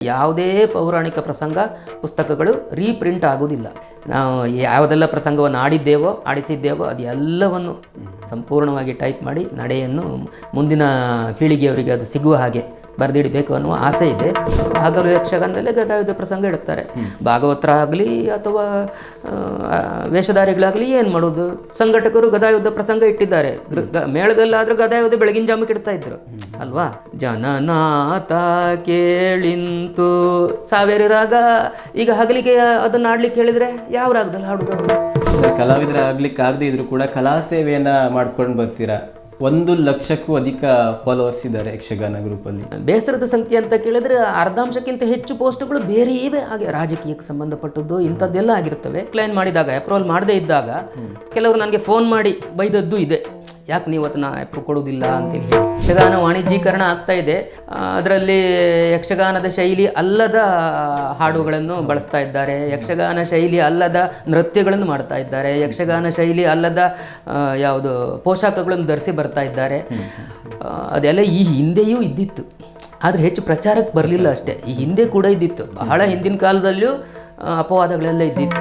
ಯಾವುದೇ ಪೌರಾಣಿಕ ಪ್ರಸಂಗ ಪುಸ್ತಕಗಳು ರೀಪ್ರಿಂಟ್ ಆಗೋದಿಲ್ಲ ನಾವು ಯಾವುದೆಲ್ಲ ಪ್ರಸಂಗವನ್ನು ಆಡಿದ್ದೇವೋ, ಆಡಿಸಿದ್ದೇವೋ, ಅದು ಎಲ್ಲವನ್ನು ಸಂಪೂರ್ಣವಾಗಿ ಟೈಪ್ ಮಾಡಿ ನಡೆಯನ್ನು ಮುಂದಿನ ಪೀಳಿಗೆಯವರಿಗೆ ಅದು ಸಿಗುವ ಹಾಗೆ ಬರೆದಿಡಬೇಕು ಅನ್ನುವ ಆಸೆ ಇದೆ. ಹಗಲು ಯಕ್ಷಗಾನದಲ್ಲೇ ಗದಾಯುಧ ಪ್ರಸಂಗ ಇಡುತ್ತಾರೆ. ಭಾಗವತರ ಆಗಲಿ ಅಥವಾ ವೇಷಧಾರಿಗಳಾಗಲಿ ಏನು ಮಾಡೋದು? ಸಂಘಟಕರು ಗದಾಯುದ್ಧ ಪ್ರಸಂಗ ಇಟ್ಟಿದ್ದಾರೆ. ಮೇಳದಲ್ಲಾದರೂ ಗದಾಯುದ್ಧ ಬೆಳಗಿನ ಜಾಮಕ್ಕೆ ಇಡ್ತಾ ಇದ್ರು. ಅಲ್ವಾ? ಜನನಾಥ ಕೇಳಿಂತು. ಸಾವಿರ ರಾಗ ಈಗ ಹಗಲಿಗೆ ಅದನ್ನ ಆಡ್ಲಿಕ್ಕೆ ಹೇಳಿದ್ರೆ ಯಾವ ರಾಗದಲ್ಲಿ ಹಾಡುದು ಅವ್ರು? ಕಲಾವಿದರ ಆಗ್ಲಿಕ್ಕೆ ಆಗದೆ ಇದ್ರು ಕೂಡ ಕಲಾ ಸೇವೆಯನ್ನು ಮಾಡ್ಕೊಂಡು ಬರ್ತೀರಾ? ಒಂದು ಲಕ್ಷಕ್ಕೂ ಅಧಿಕ ಫಾಲೋವರ್ಸ್ ಇದ್ದಾರೆ ಯಕ್ಷಗಾನ ಗ್ರೂಪಲ್ಲಿ ಬೇಸರದ ಸಂಖ್ಯೆ ಅಂತ ಕೇಳಿದ್ರೆ ಅರ್ಧಾಂಶಕ್ಕಿಂತ ಹೆಚ್ಚು ಪೋಸ್ಟ್ಗಳು ಬೇರೆ ಇವೆ. ಹಾಗೆ ರಾಜಕೀಯಕ್ಕೆ ಸಂಬಂಧಪಟ್ಟದ್ದು ಇಂಥದ್ದೆಲ್ಲ ಆಗಿರ್ತವೆ. ಕ್ಲೈನ್ ಮಾಡಿದಾಗ ಅಪ್ರೂವಲ್ ಮಾಡದೇ ಇದ್ದಾಗ ಕೆಲವರು ನನಗೆ ಫೋನ್ ಮಾಡಿ ಬೈದದ್ದು ಇದೆ. ಯಾಕೆ ನೀವು ಅದನ್ನ ಅಪ್ರೂವ್ ಕೊಡೋದಿಲ್ಲ ಅಂತೇಳಿ ಹೇಳಿ. ಯಕ್ಷಗಾನ ವಾಣಿಜ್ಯೀಕರಣ ಆಗ್ತಾ ಇದೆ. ಅದರಲ್ಲಿ ಯಕ್ಷಗಾನದ ಶೈಲಿ ಅಲ್ಲದ ಹಾಡುಗಳನ್ನು ಬಳಸ್ತಾ ಇದ್ದಾರೆ. ಯಕ್ಷಗಾನ ಶೈಲಿ ಅಲ್ಲದ ನೃತ್ಯಗಳನ್ನು ಮಾಡ್ತಾ ಇದ್ದಾರೆ. ಯಕ್ಷಗಾನ ಶೈಲಿ ಅಲ್ಲದ ಯಾವುದು ಪೋಷಾಕಗಳನ್ನು ಧರಿಸಿ ಬರ್ತಾ ಇದ್ದಾರೆ. ಅದೆಲ್ಲ ಈ ಹಿಂದೆಯೂ ಇದ್ದಿತ್ತು. ಆದರೆ ಹೆಚ್ಚು ಪ್ರಚಾರಕ್ಕೆ ಬರಲಿಲ್ಲ ಅಷ್ಟೇ. ಈ ಹಿಂದೆ ಕೂಡ ಇದ್ದಿತ್ತು. ಬಹಳ ಹಿಂದಿನ ಕಾಲದಲ್ಲೂ ಅಪವಾದಗಳೆಲ್ಲ ಇದ್ದಿತ್ತು.